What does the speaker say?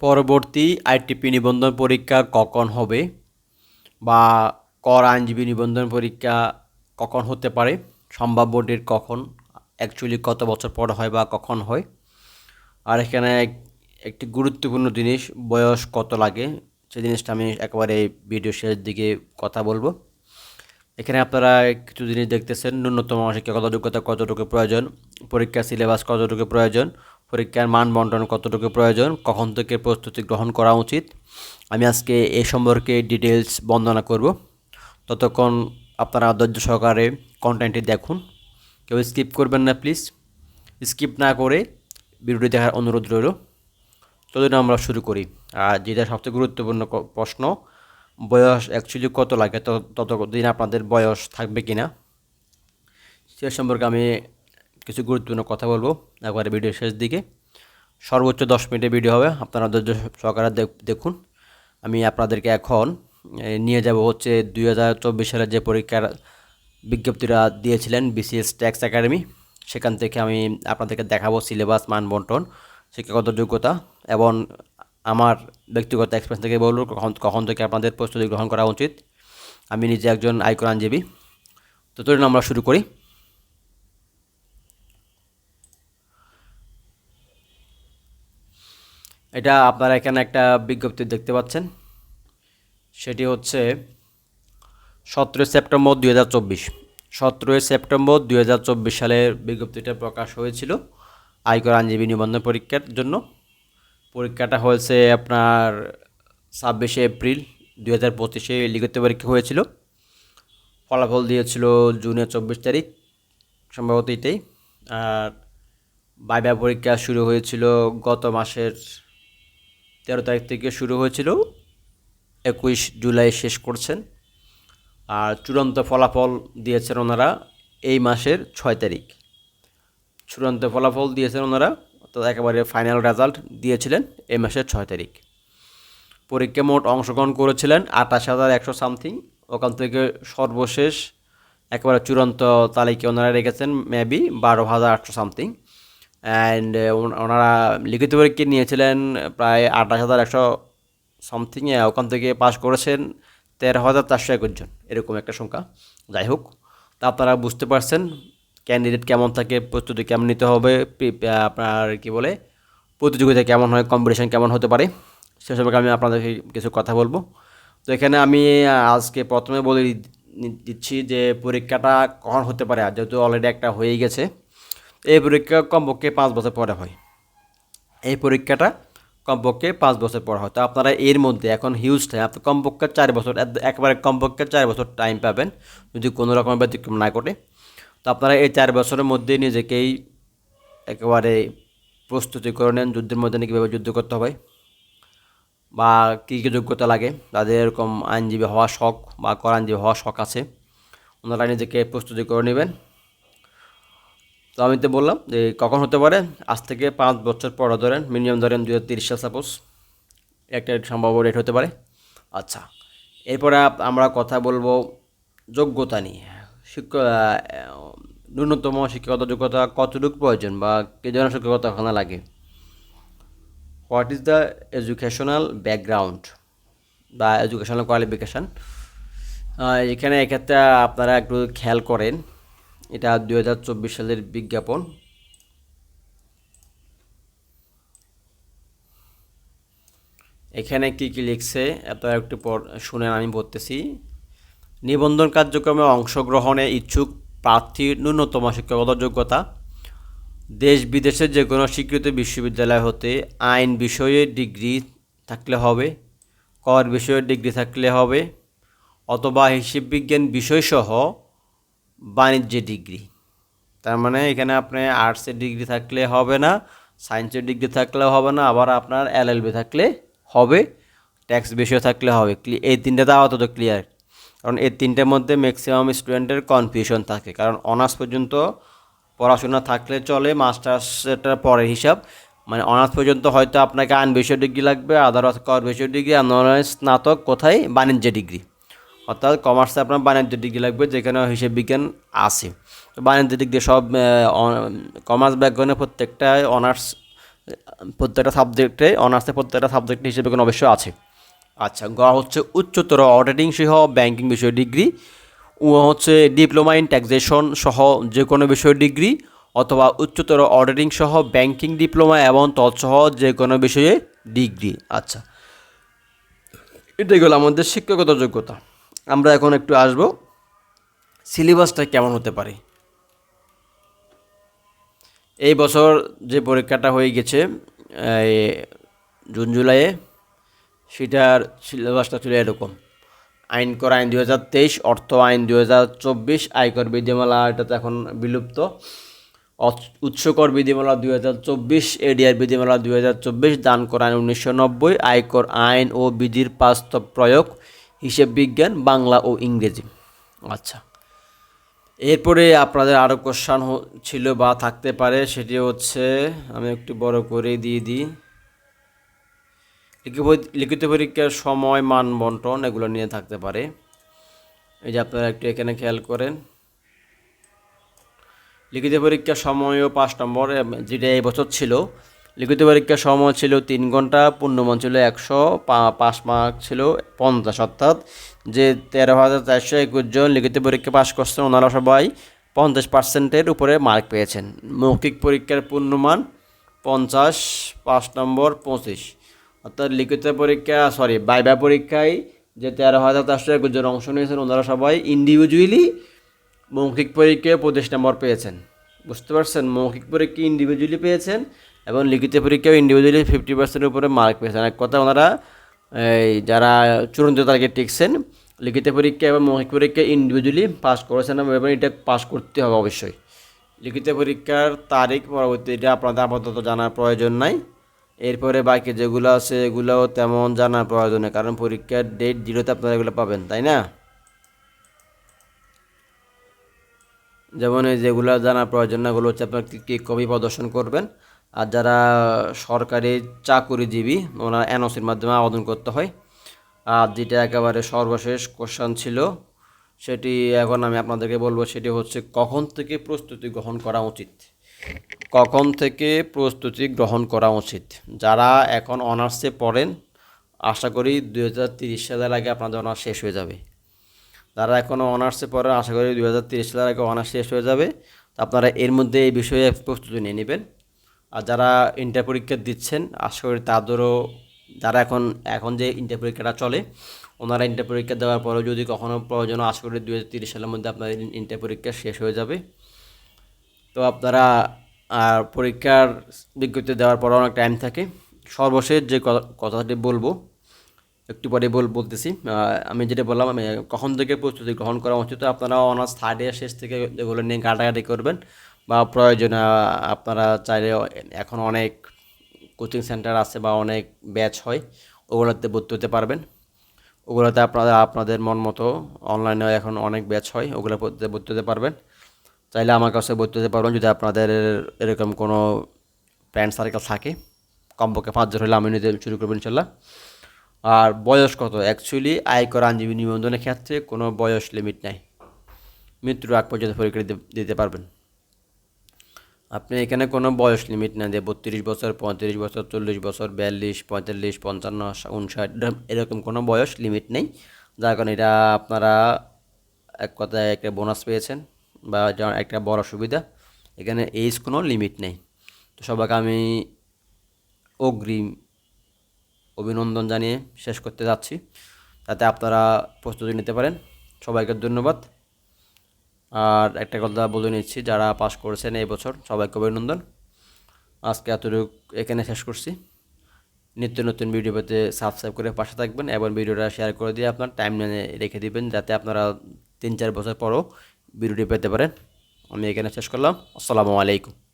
পরবর্তী আইটিপি নিবন্ধন পরীক্ষা কখন হবে? বা কর আইনজীবী নিবন্ধন পরীক্ষা কখন হতে পারে? সম্ভাব্য ডেট কখন? অ্যাকচুয়ালি কত বছর পর হয় বা কখন হয়? আর এখানে এক- একটি গুরুত্বপূর্ণ জিনিস, বয়স কত লাগে? সেই জিনিসটা আমি একেবারে ভিডিও শেষ দিকে কথা বলব। এখানে আপনারা কিছু জিনিস দেখতেছেন, ন্যূনতম শিক্ষাগত যোগ্যতা কতটুকু প্রয়োজন? পরীক্ষা সিলেবাস কতটুকু প্রয়োজন? পরীক্ষার মান বন্টন কতটুকু প্রয়োজন, কখন থেকে প্রস্তুতি গ্রহণ করা উচিত, আমি আজকে এ সম্পর্কে ডিটেলস বর্ণনা করব। ততক্ষণ আপনারা ধৈর্য সহকারে কন্টেন্টটি দেখুন। কেউ স্কিপ করবেন না প্লিজ স্কিপ না করে ভিডিওটি দেখার অনুরোধ রইল। চলুন আমরা শুরু করি। আর যেটা সবচেয়ে গুরুত্বপূর্ণ প্রশ্ন, বয়স অ্যাকচুয়ালি কত লাগে তত ততদিন আপনাদের বয়স থাকবে কি না সে সম্পর্কে আমি কিছু গুরুত্বপূর্ণ কথা বলব। একবারে ভিডিও শেষ দিকে। সর্বোচ্চ দশ মিনিটের ভিডিও হবে। আপনারা ধৈর্য সহকারে দেখুন। আমি আপনাদেরকে এখন নিয়ে যাব হচ্ছে দুই হাজার চব্বিশ সালে যে পরীক্ষার বিজ্ঞপ্তিটা দিয়েছিলেন বিসিএস ট্যাক্স একাডেমি। সেখান থেকে আমি আপনাদেরকে দেখাবো সিলেবাস, মান বন্টন, শিক্ষাগত যোগ্যতা এবং আমার ব্যক্তিগত এক্সপিরিয়েন্স থেকে বলব কখন কখন থেকে আপনাদের প্রস্তুতি গ্রহণ করা উচিত। আমি নিজে একজন আয়কর আইনজীবী। তো চলুন আমরা শুরু করি। এটা আপনারা এখানে একটা বিজ্ঞপ্তি দেখতে পাচ্ছেন। সেটি হচ্ছে সতেরোই সেপ্টেম্বর দুই হাজার চব্বিশ। সতেরোই সেপ্টেম্বর দুই হাজার চব্বিশ সালের বিজ্ঞপ্তিটা প্রকাশ হয়েছিল আয়কর আইনজীবী নিবন্ধন পরীক্ষার জন্য। পরীক্ষাটা হয়েছে আপনার ছাব্বিশে এপ্রিল দুই হাজার পঁচিশে লিখিত পরীক্ষা হয়েছিল। ফলাফল দিয়েছিল জুনের চব্বিশ তারিখ, সম্ভবত এটাই। আর বাইবা পরীক্ষা শুরু হয়েছিল গত মাসের তেরো তারিখ থেকে শুরু হয়েছিল। একুশ জুলাই শেষ করছেন। আর চূড়ান্ত ফলাফল দিয়েছেন ওনারা এই মাসের ছয় তারিখ। চূড়ান্ত ফলাফল দিয়েছেন ওনারা, অর্থাৎ একেবারে ফাইনাল রেজাল্ট দিয়েছিলেন এই মাসের ছয় তারিখ। পরীক্ষা মোট অংশগ্রহণ করেছিলেন আঠাশ হাজার একশো সামথিং ওখান থেকে সর্বশেষ একেবারে চূড়ান্ত তালিকা ওনারা রেখেছেন মেবি বারো হাজার আটশো সামথিং অ্যান্ড ওনারা লিখিত পরীক্ষা নিয়েছিলেন প্রায় আঠাশ হাজার একশো সামথিং ওখান থেকে পাশ করেছেন তেরো হাজার চারশো একুশ জন, এরকম একটা সংখ্যা। যাই হোক, তা আপনারা বুঝতে পারছেন ক্যান্ডিডেট কেমন থাকে, প্রস্তুতি কেমন নিতে হবে আপনার কি বলে, প্রতিযোগিতা কেমন হয় কম্পিটিশন কেমন হতে পারে, সে সম্পর্কে আমি আপনাদেরকে কিছু কথা বলব। তো এখানে আমি আজকে প্রথমে বলে দিচ্ছি যে পরীক্ষাটা কখন হতে পারে, আর যেহেতু অলরেডি একটা হয়েই গেছে এই পরীক্ষা কমপক্ষে পাঁচ বছর পরে হয়। এই পরীক্ষাটা কমপক্ষে পাঁচ বছর পর হয়। তো আপনারা এর মধ্যে এখন হিউজ টাইম আপনি কমপক্ষে চার বছর একবারে কমপক্ষে চার বছর টাইম পাবেন যদি কোনো রকমের ব্যতিক্রম না করে তো আপনারা এই চার বছরের মধ্যে নিজেকেই একেবারে প্রস্তুতি করে নেন যুদ্ধের মধ্যে কীভাবে যুদ্ধ করতে হবে বা কী কী যোগ্যতা লাগে, তাদের এরকম আইনজীবী হওয়ার শখ বা কর আইনজীবী হওয়ার শখ আছে, ওনারা নিজেকে প্রস্তুতি করে নেবেন। তো আমি তো বললাম যে কখন হতে পারে? আজ থেকে পাঁচ বছর পর ধরেন মিনিমাম ধরেন দু হাজার তিরিশ সাল সাপোজ একটা সম্ভাব্য রেট হতে পারে। আচ্ছা এরপরে আমরা কথা বলব যোগ্যতা নিয়ে। শিক্ষা ন্যূনতম শিক্ষাগত যোগ্যতা কতটুকু প্রয়োজন বা কে ধরনের শিক্ষাগত ওখানে লাগে? What is the educational background বা এডুকেশনাল কোয়ালিফিকেশান এখানে এক্ষেত্রে আপনারা একটু খেয়াল করেন। এটা দুই হাজার চব্বিশ সালের বিজ্ঞাপন। এখানে কি কি লিখছে, এত একটু পর শুনেন আমি বলতেছি। নিবন্ধন কার্যক্রমে অংশগ্রহণে ইচ্ছুক প্রার্থীর ন্যূনতম শিক্ষাগত যোগ্যতা। দেশ বিদেশের যে কোনো স্বীকৃত বিশ্ববিদ্যালয় হতে আইন বিষয়ে ডিগ্রি থাকলে হবে, কর বিষয়ে ডিগ্রি থাকলে হবে, অথবা হিসাব বিজ্ঞান বিষয়সহ বাণিজ্যে ডিগ্রি। তার মানে এখানে আপনি আর্টসের ডিগ্রি থাকলে হবে না, সায়েন্সের ডিগ্রি থাকলেও হবে না, আবার আপনার এলএলবি থাকলে হবে, ট্যাক্স বিষয় থাকলে হবে। এই তিনটাতে আপাতত ক্লিয়ার কারণ এই তিনটের মধ্যে ম্যাক্সিমাম স্টুডেন্টের কনফিউশন থাকে। কারণ অনার্স পর্যন্ত পড়াশোনা থাকলে চলে মাস্টার্সটা পরের হিসাব। মানে অনার্স পর্যন্ত হয়তো আপনাকে আইন বিষয় ডিগ্রি লাগবে আদারওয়াইজ কর বিষয় ডিগ্রি আদারওয়াইজ স্নাতক, কোথায়? বাণিজ্য ডিগ্রি অর্থাৎ কমার্সে আপনার বাণিজ্য ডিগ্রি লাগবে, যেখানে হিসেব বিজ্ঞান আছে। বাণিজ্য দিয়ে সব কমার্স ব্যাকগ্রাউন্ডে প্রত্যেকটা অনার্স প্রত্যেকটা সাবজেক্টে অনার্সে প্রত্যেকটা সাবজেক্ট হিসেবে কোনো অবশ্যই আছে। আচ্ছা গ হচ্ছে উচ্চতর অডিটিং সহ ব্যাংকিং বিষয়ে ডিগ্রি ও হচ্ছে ডিপ্লোমা ইন ট্যাক্সেশন সহ যে কোনো বিষয়ে ডিগ্রি অথবা উচ্চতর অডিটিং সহ ব্যাংকিং ডিপ্লোমা এবং তৎসহ যে কোনো বিষয়ে ডিগ্রি আচ্ছা এটাই গেলো আমাদের শিক্ষাগত যোগ্যতা। আমরা এখন একটু আসব। সিলেবাসটা কেমন হতে পারে? এই বছর যে পরীক্ষাটা হয়ে গেছে জুন, জুলাইয়ে, সেটার সিলেবাসটা ছিল এরকম। আইন কর আইন দুই হাজার তেইশ, অর্থ আইন দুই হাজার চব্বিশ, আয়কর বিধিমালা এটা তো এখন বিলুপ্ত। উৎসকর বিধিমালা দুই হাজার চব্বিশ, এডিআর বিধিমালা দুই হাজার চব্বিশ, দান কর আইন উনিশশো নব্বই, আয়কর আইন ও বিধির বাস্তব প্রয়োগ হিসেব বিজ্ঞান, বাংলা ও ইংরেজি। আচ্ছা। এরপরে আপনাদের আরও কোশ্চান ছিল বা থাকতে পারে, সেটি হচ্ছে, আমি একটু বড় করে দিয়ে দিই। লিখিত- পরীক্ষার সময়, মান বন্টন, এগুলো নিয়ে থাকতে পারে। এই যে আপনারা একটু এখানে খেয়াল করেন। লিখিত পরীক্ষার সময়ও পাঁচ নম্বর যেটা এই বছর ছিল লিখিত পরীক্ষার সময় ছিল তিন ঘণ্টা, পূর্ণমান ছিল একশো পাঁচ মার্ক ছিল পঞ্চাশ, অর্থাৎ যে তেরো হাজার চারশো একুশ জন লিখিত পরীক্ষা পাশ করছেন, ওনারা সবাই পঞ্চাশ পার্সেন্টের উপরে মার্ক পেয়েছেন। মৌখিক পরীক্ষার পূর্ণমান পঞ্চাশ, পাঁচ নম্বর পঁচিশ। অর্থাৎ লিখিত পরীক্ষা, সরি, বাইবা পরীক্ষায় যে তেরো হাজার চারশো একুশ জন অংশ নিয়েছেন, ওনারা সবাই ইন্ডিভিজুয়ালি মৌখিক পরীক্ষায় পঁচিশ নম্বর পেয়েছেন। বুঝতে পারছেন? মৌখিক পরীক্ষা ইন্ডিভিজুয়ালি পেয়েছেন এবং লিখিত পরীক্ষাও ইন্ডিভিজুয়ালি ফিফটি পার্সেন্টের উপরে মার্ক পেয়েছেন। এক কথা ওনারা, এই যারা চূড়ান্ত তারিখে টিকছেন, লিখিত পরীক্ষা এবং মৌখিক পরীক্ষা ইন্ডিভিজুয়ালি পাস করেছেন এবং এটা পাস করতে হবে অবশ্যই। লিখিত পরীক্ষার তারিখ পরবর্তী এটা আপনাদের আপাতত জানার প্রয়োজন নাই। এরপরে বাকি যেগুলো আছে এগুলোও তেমন জানার প্রয়োজন নেই, কারণ পরীক্ষার ডেট জিরোতে আপনারা এগুলো পাবেন, তাই না? যেমন এই যেগুলো জানার প্রয়োজন না এগুলো হচ্ছে আপনার কী, কি কবি প্রদর্শন করবেন। আর যারা সরকারি চাকুরিজীবী, ওনারা এনওসির মাধ্যমে আবেদন করতে হয়। আর যেটা একেবারে সর্বশেষ কোশ্চান ছিল, সেটি এখন আমি আপনাদেরকে বলব, সেটি হচ্ছে কখন থেকে প্রস্তুতি গ্রহণ করা উচিত? কখন থেকে প্রস্তুতি গ্রহণ করা উচিত? যারা এখন অনার্সে পড়েন, আশা করি দু হাজার তিরিশ সালের আগে আপনাদের অনার্স শেষ হয়ে যাবে। যারা এখনও অনার্সে পড়েন, আশা করি দু হাজার তিরিশ সালের আগে অনার্স শেষ হয়ে যাবে। আপনারা এর মধ্যে এই বিষয়ে প্রস্তুতি নিয়ে নেবেন। আর যারা ইন্টার পরীক্ষা দিচ্ছেন, আশা করি তাদেরও, যারা এখন এখন যে ইন্টার পরীক্ষাটা চলে, ওনারা ইন্টার পরীক্ষা দেওয়ার পরেও যদি কখনও প্রয়োজন আশা করি দুই হাজার তিরিশ সালের মধ্যে আপনাদের ইন্টার পরীক্ষা শেষ হয়ে যাবে। তো আপনারা, আর পরীক্ষার বিজ্ঞপ্তি দেওয়ার পর অনেক টাইম থাকে। সর্বশেষ যে কথা- কথাটি বলব, একটু পরে বল, বলতেছি আমি যেটা বললাম, আমি কখন থেকে প্রস্তুতি গ্রহণ করা উচিত আপনারা অনার্স থার্ড ইয়ার শেষ থেকে এগুলো নিয়ে কাটাকাটি করবেন বা প্রয়োজনে আপনারা চাইলে এখন অনেক কোচিং সেন্টার আছে বা অনেক ব্যাচ হয়, ওগুলোতে ভর্তি হতে পারবেন। ওগুলোতে আপনারা, আপনাদের মন মতো অনলাইনে এখন অনেক ব্যাচ হয় ওগুলো ভর্তি হতে পারবেন। চাইলে আমার কাছে ভর্তি হতে পারবেন যদি আপনাদের এরকম কোনো ফ্রেন্ড সার্কেল থাকে। কমপক্ষে পাঁচজন হলে আমি নিতে শুরু করব ইনশাল্লাহ। আর বয়স কত? অ্যাকচুয়ালি আয়কর আইনজীবী নিবন্ধনের ক্ষেত্রে কোনো বয়স লিমিট নাই। মৃত্যুর আগ পর্যন্ত পরীক্ষা দিতে পারবেন। আপনি এখানে কোনো বয়স লিমিট না যে বত্রিশ বছর, পঁয়ত্রিশ বছর, চল্লিশ বছর, বিয়াল্লিশ, পঁয়তাল্লিশ, পঞ্চান্ন উনষাট এরকম কোনো বয়স লিমিট নেই। যার কারণে এটা আপনারা এক কথায় একটা বোনাস পেয়েছেন বা একটা বড় সুবিধা। এখানে এজ কোনো লিমিট নেই। তো সবাইকে আমি অগ্রিম অভিনন্দন জানিয়ে শেষ করতে যাচ্ছি। তাতে আপনারা প্রস্তুতি নিতে পারেন। সবাইকে ধন্যবাদ। আর একটা কথা বলে নিচ্ছি, যারা পাস করেছেন এই বছর, সবাইকে অভিনন্দন। আজকে এতটুকু এখানে শেষ করছি। নিত্য নতুন ভিডিও পেতে সাবস্ক্রাইব করে পাশে থাকবেন এবং ভিডিওটা শেয়ার করে দিয়ে আপনার টাইম রেখে দিবেন, যাতে আপনারা তিন চার বছর পরও ভিডিওটি পেতে পারেন। আমি এখানে শেষ করলাম। আসসালামু আলাইকুম।